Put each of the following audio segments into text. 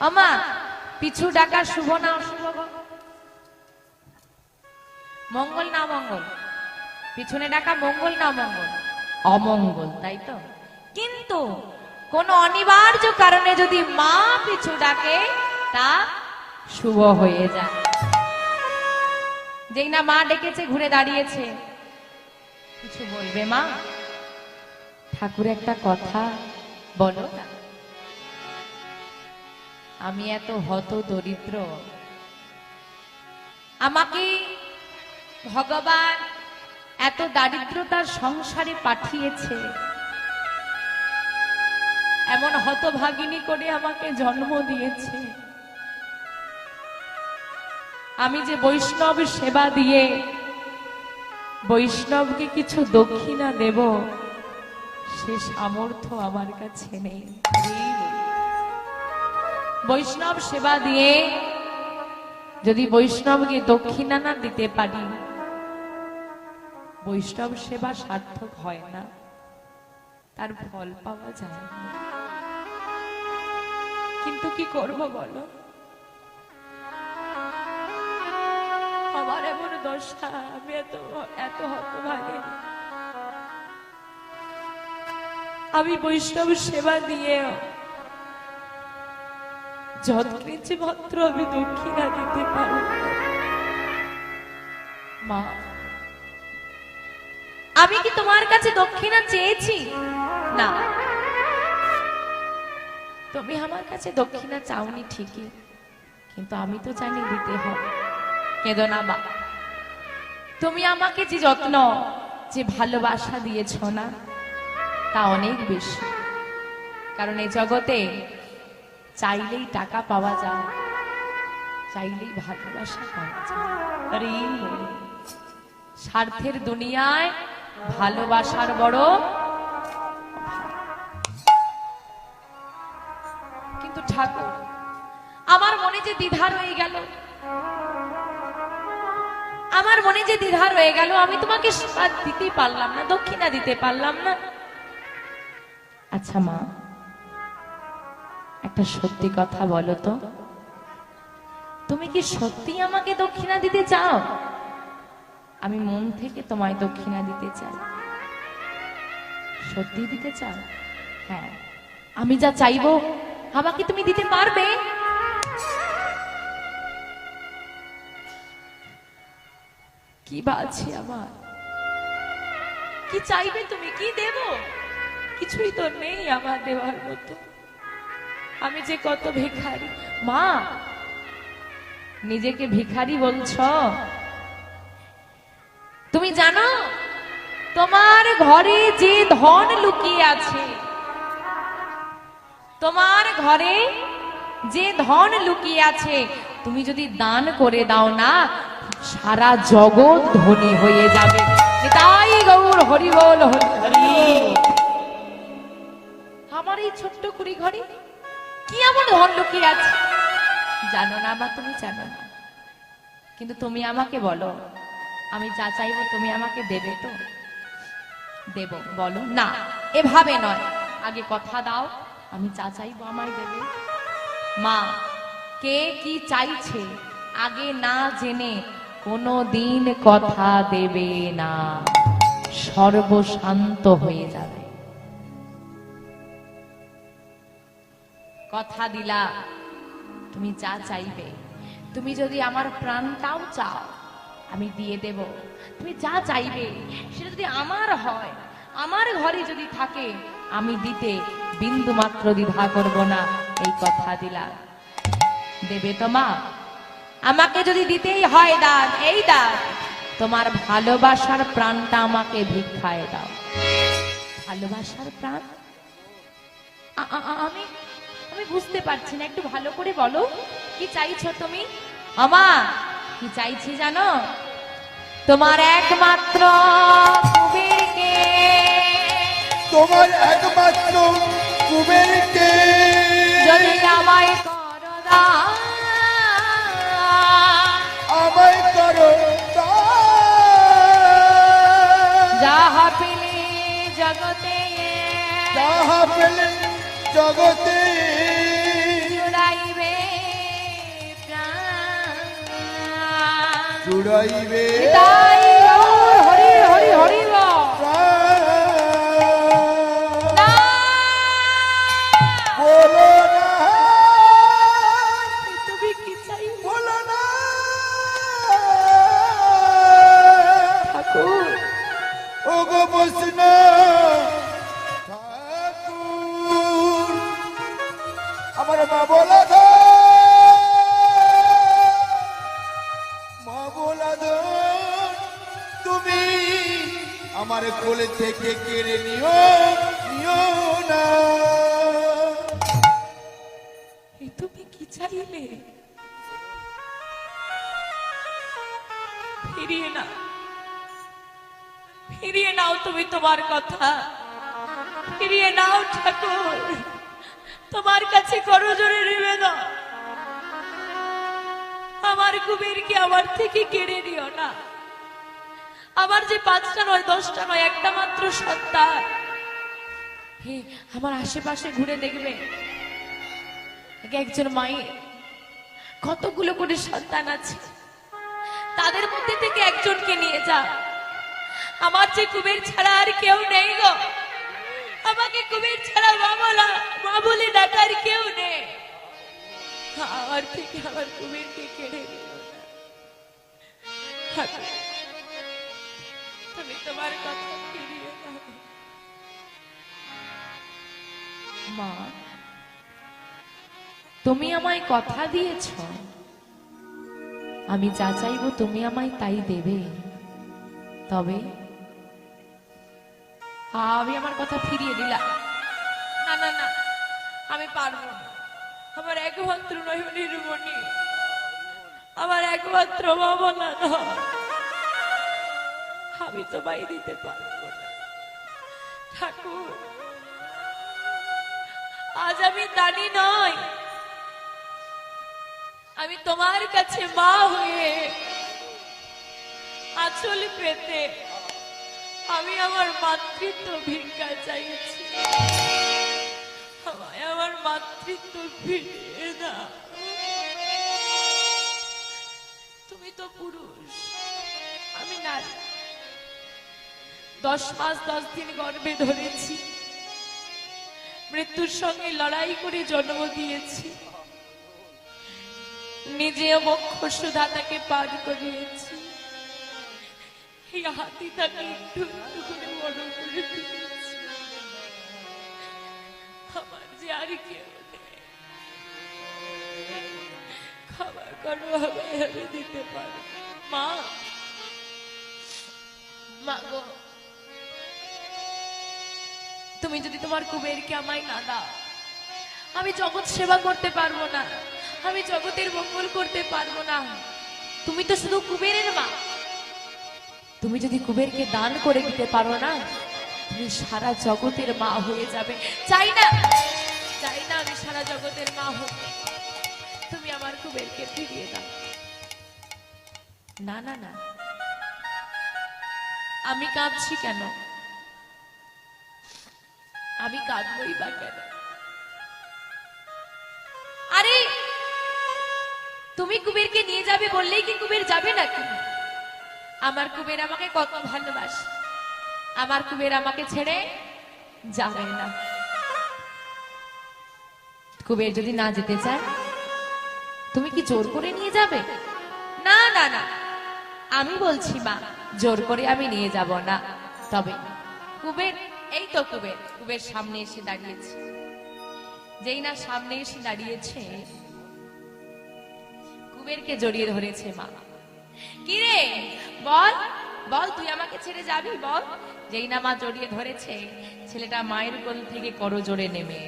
আমা পিছু ডাকা শুভ না অশুভ? মঙ্গল না মঙ্গল পিছনে ডাকা মঙ্গল না মঙ্গল অমঙ্গল, তাই তো? কিন্তু কোন অনিবার্য কারণে যদি মা পিছু ডাকে, তা শুভ হয়ে যায়। যেই না মা ডেকেছে, ঘুরে দাঁড়িয়েছে। কিছু বলবে মা? ঠাকুর একটা কথা বলো না। আমি এত হত দরিদ্র। আমাকে ভগবান এত দারিদ্রতার সংসারে পাঠিয়েছে। এমন হতভাগিনী করে আমাকে জন্ম দিয়েছে। আমি যে বৈষ্ণব সেবা দিয়ে বৈষ্ণবকে কিছু দক্ষিণা দেব, সে সামর্থ্য আমার কাছে নেই। বৈষ্ণব সেবা দিয়ে যদি বৈষ্ণবকে দক্ষিণা না দিতে পারি, বৈষ্ণব সেবা সার্থক হয় না। তার ফল পাওয়া যায় না। কিন্তু কি করব বলো? আমার এমন দশা, আমি এত এত হতভাগে আমি বৈষ্ণব সেবা দিয়ে যৎকৃচি মাত্র আমি দক্ষিণা দিতে পারি মা, আমি কি তোমার কাছে দক্ষিণা চেয়েছি? না। তুমি আমার কাছে দক্ষিণা চাওনি ঠিকই, কিন্তু আমি তো জানি দিতে হবে। কেঁদো না, মা। তুমি আমাকে যে যত্ন, যে ভালোবাসা দিয়েছ না, তা অনেক বেশি। কারণ এই জগতে চাইলেই টাকা পাওয়া যায়, চাইলেই ভালোবাসা পাওয়া যায়। স্বার্থের দুনিয়ায় ভালোবাসার বড় কিন্তু ঠাকুর, আমার মনে যে দ্বিধা রয়ে গেল, আমার মনে যে দ্বিধা রয়ে গেল, আমি তোমাকে দিতে পারলাম না, দক্ষিণা দিতে পারলাম না। আচ্ছা মা একটা সত্যি কথা বলো তো। তুমি কি সত্যি আমাকে দক্ষিণা দিতে চাও? আমি মন থেকে তোমায় দক্ষিণা দিতে চাই। সত্যি দিতে চাও? হ্যাঁ। আমি যা চাইব, আমাকে তুমি দিতে পারবে? কি বাছি আমার কি চাইবে তুমি? কি দেব? কিছুই তো নেই আমার দেওয়ার মতো। আমি যে কত ভিখারি। মা, নিজেকে ভিখারি বলছ? তুমি জানো, তোমার ঘরে যে ধন লুকিয়ে আছে, তোমার ঘরে যে ধন লুকিয়ে আছে, তুমি যদি দান করে দাও না, সারা জগৎ ধনী হয়ে যাবে। তাই গৌর হরি বল হরি। আমার এই ছোট্ট কুড়ি ঘরে কি এমন ধন লুকিয়ে আছে? জানো না তুমি জানো না। কিন্তু তুমি আমাকে বলো, আমি যা চাইব তুমি আমাকে দেবে তো? দেব, বলো না, এভাবে নয়। আগে কথা দাও, আমি যা চাইব আমায় দেবে। মা, কে কি চাইছে আগে না জেনে কোনো দিন কথা দেবে না। সর্বশান্ত হয়ে যাবে। কথা দিলা। তুমি যা চাইবে, তুমি যদি আমার প্রাণটাও চাও, আমি দিয়ে দেব। তুমি যা চাইবে, সেটা যদি আমার হয়, আমার ঘরে যদি থাকে, আমি দিতে বিন্দু মাত্র দ্বিধা করব না, এই কথা দিলা। দেবে তো মা, আমাকে যদি দিতেই হয় দান, এই দান, তোমার ভালোবাসার প্রাণটা আমাকে ভিক্ষায় দাও। ভালোবাসার প্রাণ? আমি আমি বুঝতে পারছি না একটু ভালো করে বলো। কি চাইছো তুমি? আমা কি চাইছি জানো? তোমার একমাত্র কুবেরকে। তোমার একমাত্র কুবেরকে। যদি আমায় করো দান, আমায় করো যাহা পেলে জগতে। যাহা পেলে জগতে জুড়াইবে তাই ফিরিয়ে নাও তুমি তোমার কথা। ফিরিয়ে নাও ঠাকুর। তোমার কাছে করজোরে নিবেদন আমার কুবেরকে আমার থেকে কেড়ে নিও না। আমার যে পাঁচটা নয়, দশটা নয়, একটা মাত্র হে, আমার আশেপাশে ঘুরে দেখবে। এক একজন মায়ের কতগুলো করে সন্তান আছে। তাদের মধ্যে থেকে একজনকে নিয়ে যা আমার যে কুবের ছাড়া আর কেউ নেই গো। আমাকে কুবের ছাড়া মা মা বলে ডাকার কেউ নেই। আমার থেকে আমার কুবেরকে কেড়ে তুমি তোমার কথা মা, তুমি আমায় কথা দিয়েছ। আমি যা চাইব তুমি আমায় তাই দেবে। তবে আমি আমার কথা ফিরিয়ে দিলাম। না না না, আমি পারব না। আমার একমাত্র নয়নের মনি আমার একমাত্র মামলা নয় আমি তোমায় দিতে পারব ঠাকুর, আজ আমি দানি নই। আমি তোমার কাছে মা হয়ে আঁচল পেতে আমি আমার মাতৃত্ব ভিক্ষা চাইছি। আমায় আমার মাতৃত্ব ফিরিয়ে দাও। তুমি তো পুরুষ, আমি নারী। দশ মাস দশ দিন গর্ভে ধরেছি। মৃত্যুর সঙ্গে লড়াই করে জন্ম দিয়েছি। নিজে বক্ষ সুধা তাকে পার করিয়েছি। এই হাতি তাকে একটু একটু করে বড় করে আমার যে আর কেউ খাবার কোনো আমি দিতে পারি মা। মা গো। তুমি যদি তোমার কুবেরকে আমায় না দাও, আমি জগৎ সেবা করতে পারব না। আমি জগতের মঙ্গল করতে পারব না। তুমি তো শুধু কুবেরের মা। তুমি যদি কুবেরকে দান করে দিতে পারো না, তুমি সারা জগতের মা হয়ে যাবে। চাই না চাই না আমি সারা জগতের মা হতে তুমি আমার কুবেরকে ফিরিয়ে দাও। না না না। আমি কাঁদছি কেন? আমি কাঁদবই বা কেন? আরে, তুমি কুবেরকে নিয়ে যাবে বললেই কি কুবের যাবে নাকি? আমার কুবের আমাকে কত ভালোবাসে। আমার কুবের আমাকে ছেড়ে যাবে না। কুবের যদি না যেতে চায়, তুমি কি জোর করে নিয়ে যাবে? না না না। আমি বলছি, মা, জোর করে আমি নিয়ে যাব না। তবে কুবের, এই তো কুবের কুবের সামনে এসে দাঁড়িয়েছে। যেই না সামনে এসে দাঁড়িয়েছে, কুবেরকে জড়িয়ে ধরেছে, মা। কিরে? বল বল, তুই আমাকে ছেড়ে যাবি? বল। যেই না মা জড়িয়ে ধরেছে, ছেলেটা মায়ের কোল থেকে করো জোরে নেমে।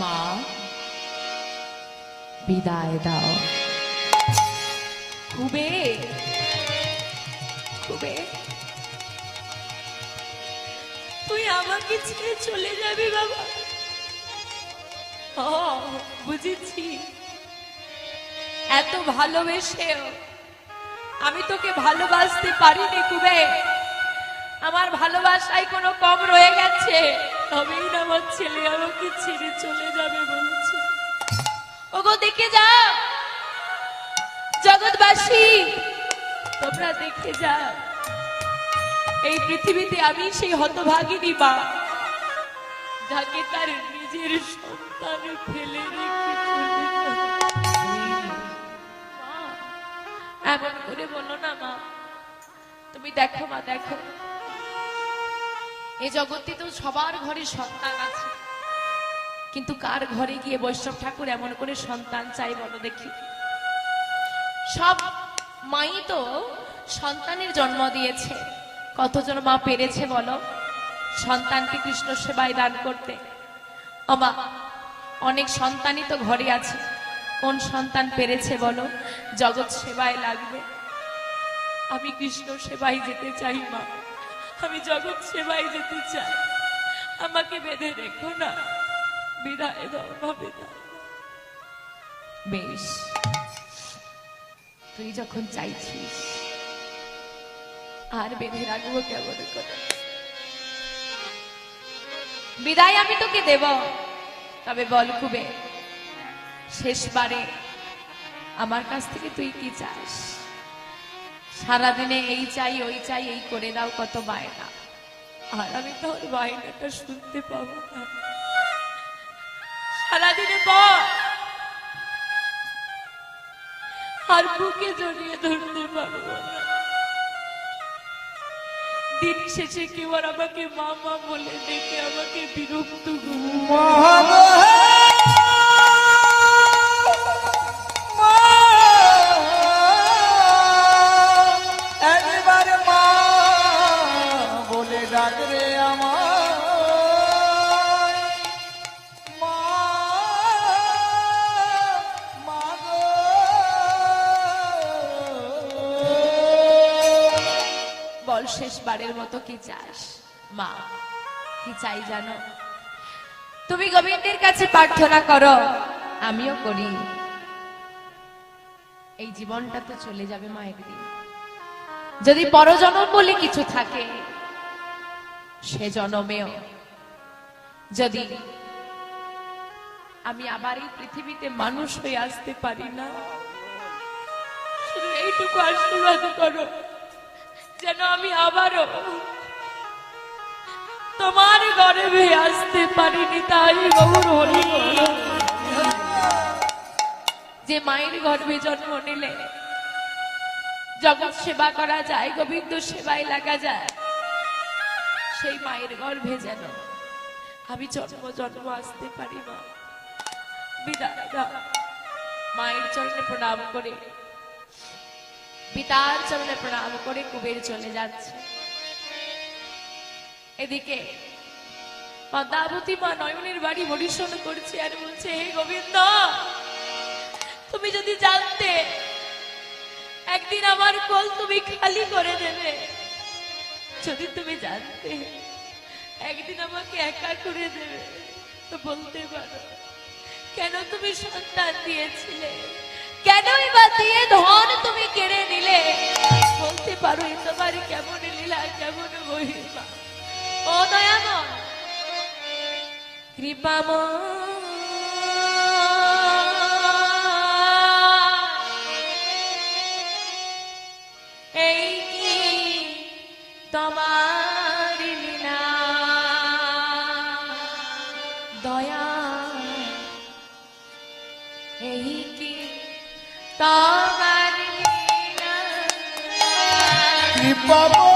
মা, বিদায় দাও। কুবের কুবের তুই আমাকে ছেড়ে চলে যাবি বাবা। বুঝেছি। এত ভালোবেসেও আমি তোকে ভালোবাসতে পারিনি কুবে আমার ভালোবাসায় কোনো কম রয়ে গেছে। তবেই না আমার ছেলে, আমাকে ছেড়ে চলে যাবে বলছে। ওগো, দেখে যাও। জগৎবাসী, তোমরা দেখে যাও। এই পৃথিবীতে আমি সেই হতভাগিনী মা, যাকে তার নিজের সন্তান ফেলে রেখে এমন করে বলো না মা। তুমি দেখো মা, দেখো। এই জগতে তো সবার ঘরে সন্তান আছে। কিন্তু কার ঘরে গিয়ে বৈষ্ণব ঠাকুর এমন করে সন্তান চাই বলো দেখি। সব মাই তো সন্তানের জন্ম দিয়েছে। কতজন মা পেরেছে বলো? সন্তানকে কৃষ্ণ সেবায় দান করতে। অনেক সন্তানই তো ঘরে আছে। কোন সন্তান পেরেছে বলো? জগৎ সেবায় লাগবে। আমি কৃষ্ণ সেবায় যেতে চাই, মা। আমি জগৎ সেবায় যেতে চাই। আমাকে বেঁধে রেখো না। বিদায় দাও, মা, বিদায়। বেশ। তুই যখন চাইছিস, আর বেঁধে রাখব কেমন করে? বিদায় আমি তোকে দেব। তবে বল কুবে শেষবারে আমার কাছ থেকে তুই কি চাস? সারাদিনে এই চাই, ওই চাই, এই করে দাও, কত বায়না। আর আমি তো বায়নাটা শুনতে পাবো না। সারাদিনে বল। আর বুকে জড়িয়ে ধরতে পারব না। দিন শেষে কেউ আর আমাকে মা মা বলে ডেকে আমাকে বিরক্ত করবে। কি চাস? মা, কি চাই জানো? তুমি গোবিন্দের কাছে প্রার্থনা করো, আমিও করি। এই জীবনটা তো চলে যাবে মা একদিন। যদি পরজনম বলে কিছু থাকে, সে জনমেও। যদি আমি আবার এই পৃথিবীতে মানুষ হয়ে আসতে পারি না, শুধু এইটুকু আশীর্বাদ করো। যেন আমি আবারও তোমার গর্ভে আসতে পারিনি, তাই গৌর হরি যে মায়ের গর্ভে জন্ম নিলে জগৎ সেবা করা যায়, গোবিন্দ সেবায় লাগা যায়, সেই মায়ের গর্ভে যেন আমি জন্ম জন্ম আসতে পারি মা বিদায় মায়ের চরণে প্রণাম করে পিতার চরণে প্রণাম করে কুবের চলে যাচ্ছে। এদিকে পদ্মাবতী মা নয়নের বাড়ি পরিশোধ করছে আর বলছে, হে গোবিন্দ, তুমি যদি জানতে, একদিন আমার কোল তুমি খালি করে দেবে। যদি তুমি জানতে, একদিন আমাকে একা করে দেবে। তো বলতে পারো, কেন তুমি সন্তান দিয়েছিলে? কেনই বা দিয়ে ধন তুমি কেড়ে নিলে? বলতে পারো তোমার কেমন লীলা, কেমন মহিমা? ও দয়াময় কৃপাম এই কি তোমার তোমার লীলা কৃপা